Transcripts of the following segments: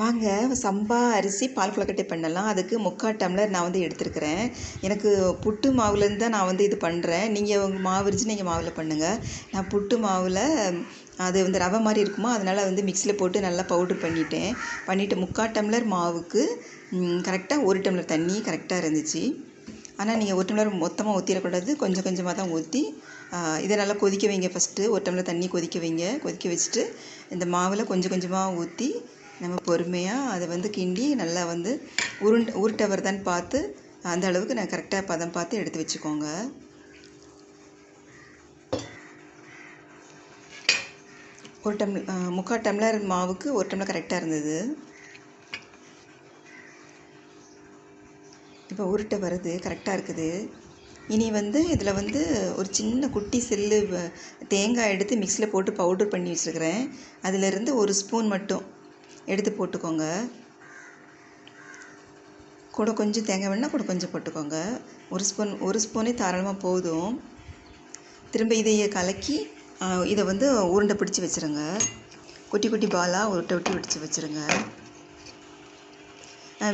வாங்க சம்பா அரிசி பால் கொழுக்கட்டை பண்ணலாம். அதுக்கு முக்கால் டம்ளர் நான் வந்து எடுத்துருக்கிறேன். எனக்கு புட்டு மாவுலேருந்து தான் நான் வந்து இது பண்ணுறேன் நீங்கள் உங்கள் மாவு இருந்துச்சு நீங்கள் மாவில் பண்ணுங்கள் நான் புட்டு மாவில் அது வந்து ரவை மாதிரி இருக்குமா அதனால் வந்து மிக்சியில் போட்டு நல்லா பவுட்ரு பண்ணிட்டேன். பண்ணிவிட்டு முக்கால் டம்ளர் மாவுக்கு கரெக்டாக ஒரு டம்ளர் தண்ணி கரெக்டாக இருந்துச்சு. ஆனால் நீங்கள் ஒரு டம்ளர் மொத்தமாக ஊற்றிடக்கூடாது கொஞ்சம் கொஞ்சமாக தான் ஊற்றி இதை நல்லா கொதிக்க வைங்க ஃபஸ்ட்டு ஒரு டம்ளர் தண்ணி கொதிக்க வைங்க. கொதிக்க வச்சுட்டு இந்த மாவில் கொஞ்சம் கொஞ்சமாக ஊற்றி நம்ம பொறுமையாக அதை வந்து கிண்டி நல்லா வந்து உருண்டை உருட்டை வருதான்னு பார்த்து அந்த அளவுக்கு நான் கரெக்டாக பதம் பார்த்து எடுத்து வச்சுக்கோங்க. ஒரு டம்ளர் முக்கால் டம்ளர் மாவுக்கு ஒரு டம்ளர் கரெக்டாக இருந்தது. இப்போ உருட்டை வருது கரெக்டாக இருக்குது. இனி வந்து இதில் வந்து ஒரு சின்ன குட்டி செல்லு தேங்காய் எடுத்து மிக்சியில் போட்டு பவுடர் பண்ணி வச்சுருக்கிறேன். அதிலிருந்து ஒரு ஸ்பூன் மட்டும். எடுத்து போட்டுக்கோங்க. கூட கொஞ்சம் தேங்காய் வேணால் கூட கொஞ்சம் போட்டுக்கோங்க. ஒரு ஸ்பூன் ஒரு ஸ்பூனே தாராளமாக போதும். திரும்ப இதையே கலக்கி இதை வந்து உருண்டை பிடிச்சி வச்சுருங்க. குட்டி குட்டி பாலாக உருட்டை விட்டு பிடிச்சி வச்சுருங்க.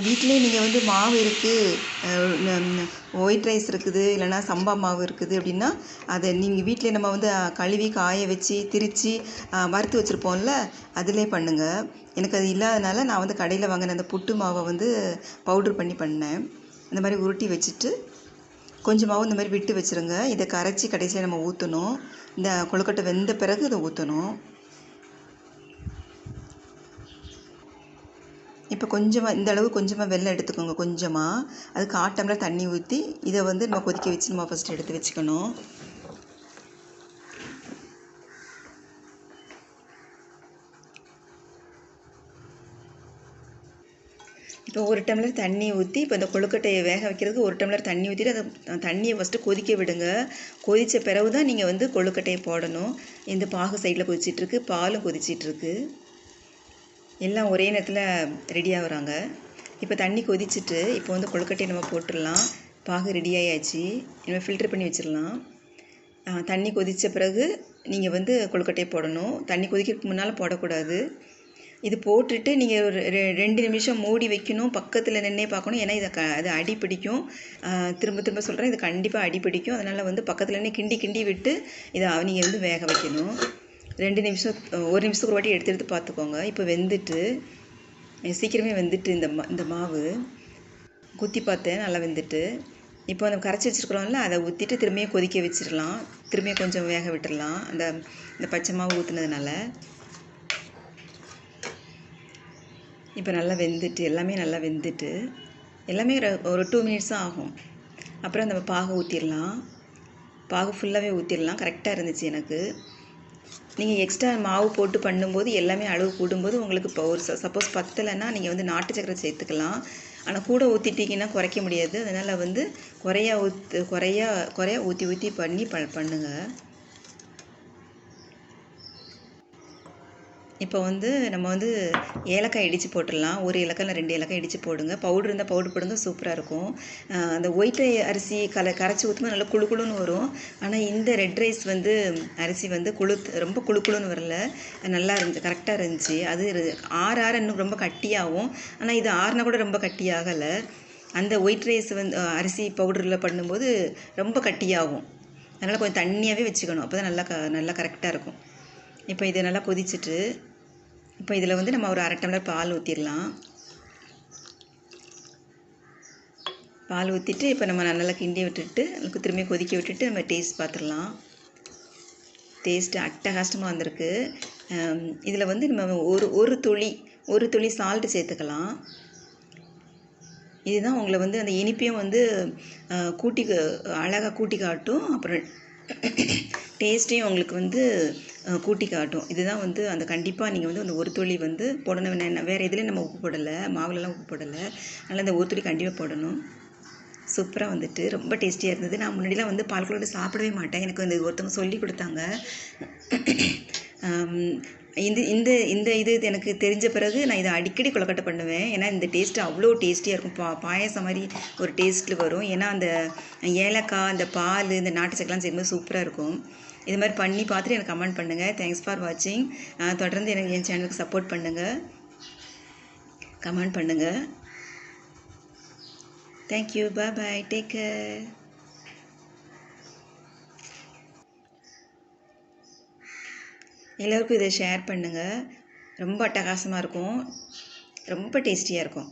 வீட்டிலே நீங்கள் வந்து மாவு இருக்குது ஒயிட் ரைஸ் இருக்குது இல்லைனா சம்பா மாவு இருக்குது அப்படின்னா அதை நீங்கள் வீட்டிலே நம்ம வந்து கழுவி காய வச்சு திரித்து வறுத்து வச்சுருப்போம்ல அதிலே பண்ணுங்கள் எனக்கு அது இல்லாதனால நான் வந்து கடையில் வாங்கின அந்த புட்டு மாவை வந்து பவுட்ரு பண்ணி பண்ணேன். இந்த மாதிரி உருட்டி வச்சுட்டு கொஞ்சமாகவும் இந்த மாதிரி விட்டு வச்சுருங்க. இதை கரைச்சி கடைசியில் நம்ம ஊற்றணும் இந்த கொழுக்கட்டை வெந்த பிறகு இதை ஊற்றணும் இப்போ கொஞ்சமாக இந்த அளவு கொஞ்சமாக வெள்ளம் எடுத்துக்கோங்க. கொஞ்சமாக அதுக்கு ஆறு தண்ணி ஊற்றி இதை வந்து நம்ம கொதிக்க வச்சு நம்ம ஃபஸ்ட்டு எடுத்து வச்சுக்கணும். இப்போ ஒரு டம்ளர் தண்ணி ஊற்றி இப்போ இந்த கொழுக்கட்டையை வேக வைக்கிறதுக்கு ஒரு டம்ளர் தண்ணி ஊற்றிட்டு அதை தண்ணியை ஃபஸ்ட்டு கொதிக்க விடுங்க. கொதித்த பிறகு தான் நீங்கள் வந்து கொழுக்கட்டையை போடணும். இந்த பாகு சைடில் கொதிச்சிட்ருக்கு பாலும் கொதிச்சிட்ருக்கு. எல்லாம் ஒரே நேரத்தில் ரெடி ஆகுறாங்க. இப்போ தண்ணி கொதிச்சுட்டு இப்போ வந்து கொழுக்கட்டையை நம்ம போட்டுடலாம். பாகு ரெடி ஆயாச்சு. நம்ம ஃபில்ட்ரு பண்ணி வச்சிடலாம். தண்ணி கொதித்த பிறகு நீங்கள் வந்து கொழுக்கட்டையை போடணும். தண்ணி கொதிக்கிறதுக்கு முன்னால் போடக்கூடாது. இது போட்டுட்டு நீங்கள் ஒரு ரெண்டு நிமிஷம் மூடி வைக்கணும் பக்கத்தில் நின்னே பார்க்கணும். ஏன்னா இதை க அது அடி பிடிக்கும். திரும்ப திரும்ப சொல்கிறேன் இது கண்டிப்பாக அடி பிடிக்கும். அதனால் வந்து பக்கத்தில் நின்று கிண்டி கிண்டி விட்டு இதை நீங்கள் வந்து வேக வைக்கணும். ரெண்டு நிமிஷம் ஒரு நிமிஷத்துக்கு ஒரு வாட்டி எடுத்து எடுத்து பார்த்துக்கோங்க இப்போ வெந்துட்டு சீக்கிரமே வெந்துட்டு இந்த மா இந்த மாவு குத்தி பார்த்தேன் நல்லா வெந்துட்டு. இப்போ அந்த கரைச்சி வச்சுருக்குறோம்ல அதை ஊற்றிட்டு திரும்பியும் கொதிக்க வச்சிடலாம் திரும்பியும் கொஞ்சம் வேக விட்டுடலாம் அந்த இந்த பச்சை மாவு ஊற்றுனதுனால இப்போ நல்லா வெந்துட்டு எல்லாமே நல்லா வெந்துட்டு எல்லாமே ஒரு டூ மினிட்ஸ் தான் ஆகும். அப்புறம் அந்த பாகு ஊற்றிடலாம் பாகு ஃபுல்லாகவே ஊற்றிடலாம் கரெக்டாக இருந்துச்சு எனக்கு. நீங்கள் எக்ஸ்ட்ரா மாவு போட்டு பண்ணும்போது எல்லாமே அளவு கூடும்போது உங்களுக்கு இப்போ ஒரு சப்போஸ் பத்தலைன்னா நீங்கள் வந்து நாட்டு சக்கரை சேர்த்துக்கலாம். ஆனால் கூட ஊற்றிட்டீங்கன்னா குறைக்க முடியாது. அதனால் வந்து குறையா ஊற்று குறையா குறையா ஊற்றி ஊற்றி பண்ணி ப பண்ணுங்கள் இப்போ வந்து நம்ம வந்து ஏலக்காய் இடித்து போட்டுடலாம். ஒரு ஏலக்காய் இல்லை ரெண்டு ஏலக்காய் இடித்து போடுங்க. பவுடர் இருந்தால் பவுட்ரு போடுங்க சூப்பராக இருக்கும். அந்த ஒயிட் அரிசி கல கரைச்சி ஊற்றுமா நல்லா குழு குழுன்னு வரும். ஆனால் இந்த ரெட் ரைஸ் வந்து அரிசி வந்து குழு ரொம்ப குழு குழுன்னு வரல. நல்லா இருந்துச்சு கரெக்டாக இருந்துச்சு. அது ஆறு ஆறு இன்னும் ரொம்ப கட்டியாகும். ஆனால் இது ஆறுனா கூட ரொம்ப கட்டியாகலை. அந்த ஒயிட் ரைஸ் வந்து அரிசி பவுடரில் பண்ணும்போது ரொம்ப கட்டியாகும். அதனால் கொஞ்சம் தண்ணியாகவே வச்சுக்கணும். அப்போ தான் நல்லா க நல்லா கரெக்டாக இருக்கும். இப்போ இதை நல்லா கொதிச்சுட்டு இப்போ இதில் வந்து நம்ம ஒரு அரை டம்ளர் பால் ஊற்றிடலாம் பால் ஊற்றிட்டு இப்போ நம்ம நல்லா கிண்டி விட்டுட்டு திரும்பி கொதிக்க விட்டுட்டு நம்ம டேஸ்ட் பார்த்துடலாம் டேஸ்ட்டு அட்டகாஷ்டமாக வந்திருக்கு. இதில் வந்து நம்ம ஒரு ஒரு துளி ஒரு துளி சால்ட்டு சேர்த்துக்கலாம். இதுதான் உங்களை வந்து அந்த இனிப்பையும் வந்து கூட்டி அழகாக கூட்டி காட்டும். அப்புறம் டேஸ்ட்டையும் உங்களுக்கு வந்து கூட்டி காட்டும். இதுதான் வந்து அந்த கண்டிப்பாக நீங்கள் வந்து அந்த ஒரு துளி வந்து போடணும். என்ன வேறு எதுலேயும் நம்ம உப்பு போடலை மாவுலலாம் உப்பு போடலை. அதனால் அந்த ஒரு துளி கண்டிப்பாக போடணும். சூப்பராக வந்துட்டு ரொம்ப டேஸ்டியாக இருந்தது. நான் முன்னாடிலாம் வந்து பால் கொழுக்கட்டை சாப்பிடவே மாட்டேன். எனக்கு வந்து ஒருத்தவங்க சொல்லி கொடுத்தாங்க. இந்த இந்த இந்த இது எனக்கு தெரிஞ்ச பிறகு நான் இதை அடிக்கடி கொழுக்கட்டை பண்ணுவேன். ஏன்னா இந்த டேஸ்ட்டு அவ்வளோ டேஸ்டியாக இருக்கும். பா பாயசம் மாதிரி ஒரு டேஸ்ட்டில் வரும். ஏன்னா அந்த ஏலக்காய் அந்த பால் இந்த நாட்டு சக்கெலாம் செய்யும்போது சூப்பராக இருக்கும். இது மாதிரி பண்ணி பார்த்துட்டு எனக்கு கமெண்ட் பண்ணுங்கள் தேங்க்ஸ் ஃபார் வாட்சிங் தொடர்ந்து எனக்கு என் சேனலுக்கு சப்போர்ட் பண்ணுங்கள் கமெண்ட் பண்ணுங்கள் thank you bye bye take care எல்லோருக்கும் இதை ஷேர் பண்ணுங்கள் ரொம்ப அட்டகாசமாக இருக்கும். ரொம்ப டேஸ்டியாக இருக்கும்.